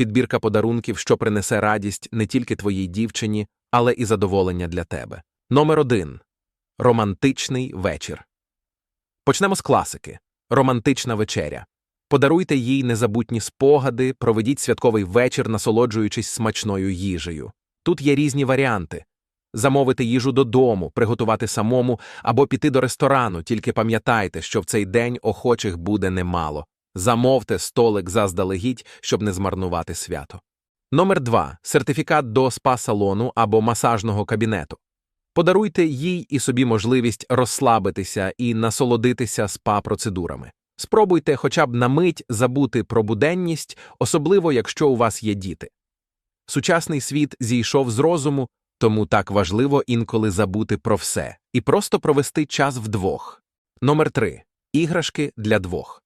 підбірка подарунків, що принесе радість не тільки твоїй дівчині, але і задоволення для тебе. Номер один романтичний вечір. Почнемо з класики романтична вечеря. Подаруйте їй незабутні спогади, проведіть святковий вечір, насолоджуючись смачною їжею. Тут є різні варіанти замовити їжу додому, приготувати самому або піти до ресторану, тільки пам'ятайте, що в цей день охочих буде немало. Замовте столик заздалегідь, щоб не змарнувати свято. Номер 2. Сертифікат до спа-салону або масажного кабінету. Подаруйте їй і собі можливість розслабитися і насолодитися спа-процедурами. Спробуйте хоча б на мить забути про буденність, особливо якщо у вас є діти. Сучасний світ зійшов з розуму, тому так важливо інколи забути про все і просто провести час вдвох. Номер 3. Іграшки для двох.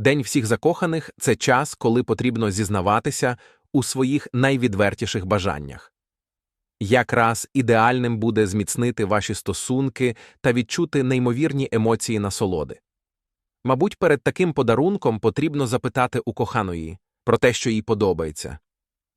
День всіх закоханих це час, коли потрібно зізнаватися у своїх найвідвертіших бажаннях. Якраз ідеальним буде зміцнити ваші стосунки та відчути неймовірні емоції насолоди. Мабуть, перед таким подарунком потрібно запитати у коханої про те, що їй подобається.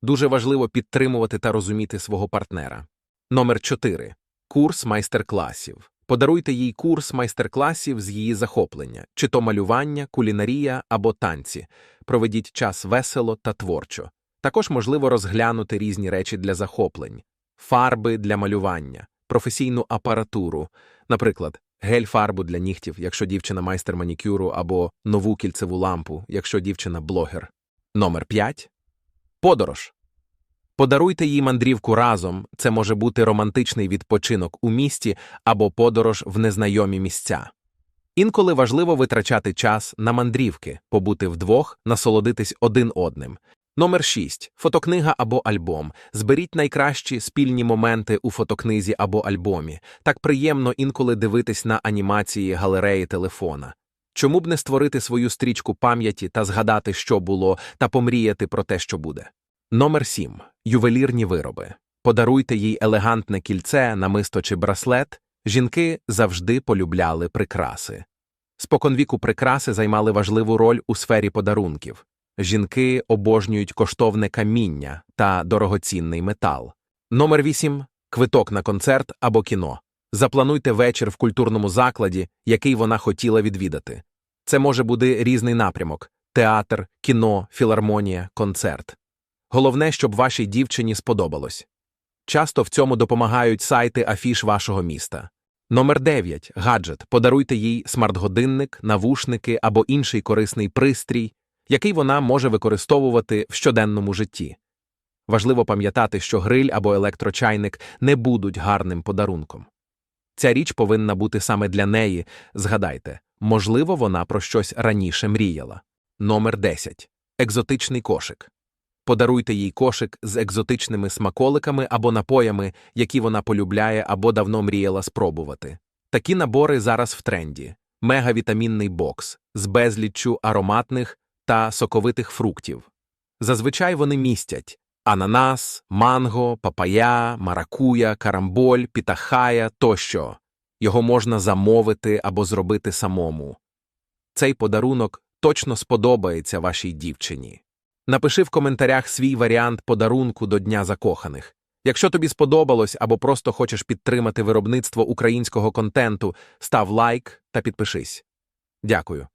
Дуже важливо підтримувати та розуміти свого партнера. Номер 4. Курс майстер-класів. Подаруйте їй курс майстер-класів з її захоплення, чи то малювання, кулінарія або танці. Проведіть час весело та творчо. Також можливо розглянути різні речі для захоплень, фарби для малювання, професійну апаратуру, наприклад, гель-фарбу для нігтів, якщо дівчина майстер манікюру, або нову кільцеву лампу, якщо дівчина блогер. Номер 5. Подорож. Подаруйте їй мандрівку разом, це може бути романтичний відпочинок у місті або подорож в незнайомі місця. Інколи важливо витрачати час на мандрівки, побути вдвох, насолодитись один одним. Номер 6. Фотокнига або альбом. Зберіть найкращі спільні моменти у фотокнизі або альбомі. Так приємно інколи дивитись на анімації галереї телефона. Чому б не створити свою стрічку пам'яті та згадати, що було, та помріяти про те, що буде. Номер 7. Ювелірні вироби. Подаруйте їй елегантне кільце, намисто чи браслет. Жінки завжди полюбляли прикраси. Споконвіку прикраси займали важливу роль у сфері подарунків. Жінки обожнюють коштовне каміння та дорогоцінний метал. Номер 8. Квиток на концерт або кіно. Заплануйте вечір в культурному закладі, який вона хотіла відвідати. Це може бути різний напрямок театр, кіно, філармонія, концерт. Головне, щоб вашій дівчині сподобалось. Часто в цьому допомагають сайти афіш вашого міста. Номер 9. Гаджет. Подаруйте їй смарт-годинник, навушники або інший корисний пристрій, який вона може використовувати в щоденному житті. Важливо пам'ятати, що гриль або електрочайник не будуть гарним подарунком. Ця річ повинна бути саме для неї, згадайте, можливо, вона про щось раніше мріяла. Номер 10. Екзотичний кошик. Подаруйте їй кошик з екзотичними смаколиками або напоями, які вона полюбляє або давно мріяла спробувати. Такі набори зараз в тренді мегавітамінний бокс з безліччю ароматних та соковитих фруктів. Зазвичай вони містять ананас, манго, папая, маракуя, карамболь, пітахая тощо. Його можна замовити або зробити самому. Цей подарунок точно сподобається вашій дівчині. Напиши в коментарях свій варіант подарунку до Дня закоханих. Якщо тобі сподобалось або просто хочеш підтримати виробництво українського контенту, став лайк та підпишись. Дякую.